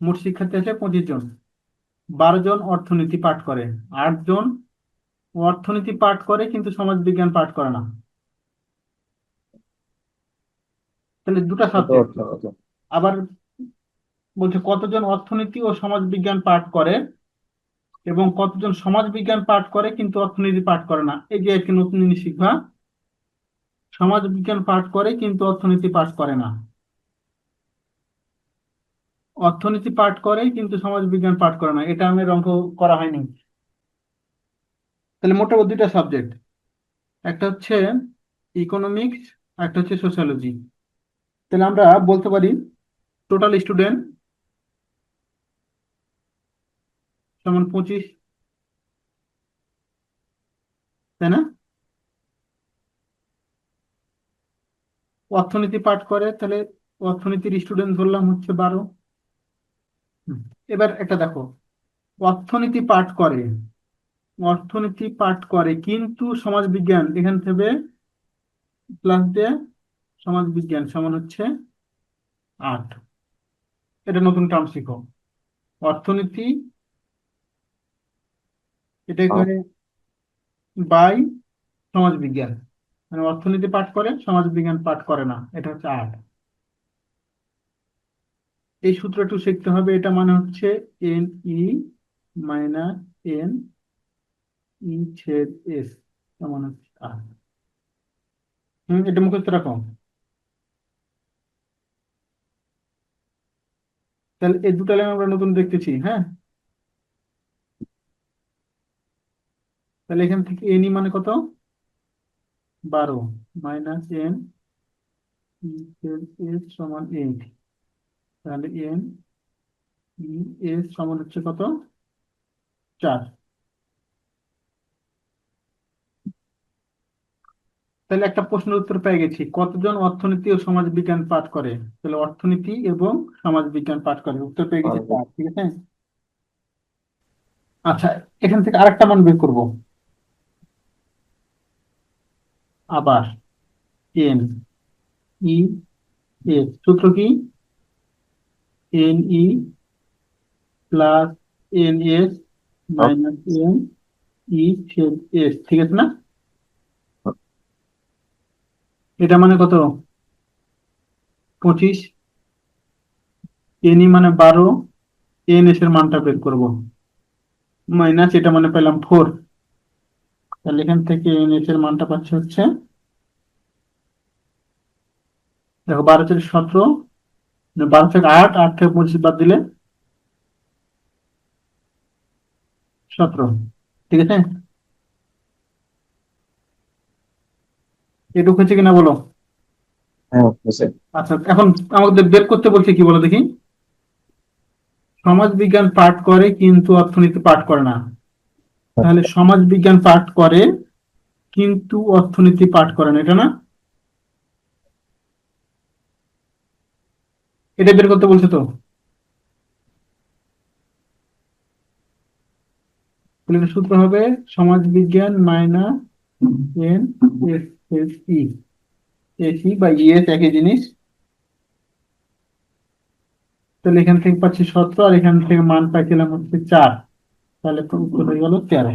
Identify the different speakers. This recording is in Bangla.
Speaker 1: মোট শিক্ষার্থী আছে পঁচিশ জন। বারো জন অর্থনীতি পাঠ করে। আট জন অর্থনীতি পাঠ করে কিন্তু সমাজ বিজ্ঞান পাঠ করে না। তাহলে দুটা সাবজেক্ট আবার বলছে কতজন অর্থনীতি ও সমাজ বিজ্ঞান পাঠ করে এবং কতজন সমাজ বিজ্ঞান পাঠ করে কিন্তু অর্থনীতি পাঠ করে না। এই যে একটি নতুন জিনিস শিখবা সমাজ বিজ্ঞান পাঠ করে কিন্তু অর্থনীতি পাঠ করে না। অর্থনীতি পাঠ করে, কিন্তু সমাজ বিজ্ঞান পাঠ করে না। এটা আমি অঙ্ক করা হয়নি। তাহলে মোটামুটি দুইটা সাবজেক্ট একটা হচ্ছে ইকোনমিক্স একটা হচ্ছে সোশ্যালজি তাহলে আমরা বলতে পারি টোটাল স্টুডেন্ট সমান পঁচিশ। তাই না? অর্থনীতি পাঠ করে, তাহলে অর্থনীতির স্টুডেন্ট ধরলাম হচ্ছে বারো। এবার একটা দেখো অর্থনীতি পাঠ করে অর্থনীতি পাঠ করে কিন্তু সমাজ বিজ্ঞান এখান থেকে প্লাস দিয়ে সমাজ বিজ্ঞান সমান হচ্ছে আট। এটা নতুন টার্ম শিখো। অর্থনীতি এটা করে বাই সমাজ বিজ্ঞান মানে অর্থনীতি পাঠ করে সমাজ বিজ্ঞান পাঠ করে না এটা হচ্ছে আট। এই সূত্র একটু শিখতে হবে। এটা মানে হচ্ছে N E minus N E ছেদ এস সমান হচ্ছে আট হম, এটা মুখস্থ রাখো। তাহলে এই দুটো লাইন আমরা নতুন দেখতেছি হ্যাঁ? তাহলে এখান থেকে এন ই মানে কত? বারো। মাইনাস এন এস সমান এইট তাহলে এন ই এস সমান হচ্ছে কত? চার। তাহলে একটা প্রশ্নের উত্তর পেয়ে গেছি। কতজন অর্থনীতি ও সমাজ বিজ্ঞান পাঠ করে? তাহলে অর্থনীতি এবং সমাজ বিজ্ঞান পাঠ করে। উত্তর পেয়ে গেছি চার ঠিক আছে? আচ্ছা এখান থেকে আরেকটা মান বের করব। আবার এন ই এস সূত্র কি? N E plus N S minus N E S ঠিক আছে না? এটা মানে কত? পঁচিশ। এন ই মানে বারো। এন এস এর মানটা বের করব। মাইনাস এটা মানে পেলাম ফোর তাহলে এখান থেকে এন এস এর মানটা পাচ্ছে হচ্ছে দেখো বারো থেকে সতেরো। বারো থেকে আট আট থেকে পঁচিশ বাদ দিলে সতেরো। ঠিক আছে? এটুকু হচ্ছে কিনা বলো?
Speaker 2: হ্যাঁ
Speaker 1: আচ্ছা এখন আমাদের বের করতে বলছে কি বলো দেখি? সমাজ বিজ্ঞান পাঠ করে কিন্তু অর্থনীতি পাঠ করে না। তাহলে সমাজ বিজ্ঞান পাঠ করে কিন্তু অর্থনীতি পাঠ করে না এটা না? এটা বের করতে বলছে তো। সূত্র হবে সমাজ বিজ্ঞান minus N S S E. S বা ইএস একই জিনিস। তাহলে এখান থেকে পাচ্ছি সতেরো, আর এখান থেকে মান পাইছিলাম হচ্ছে চার। তাহলে উত্তর হয়ে গেল তেরো।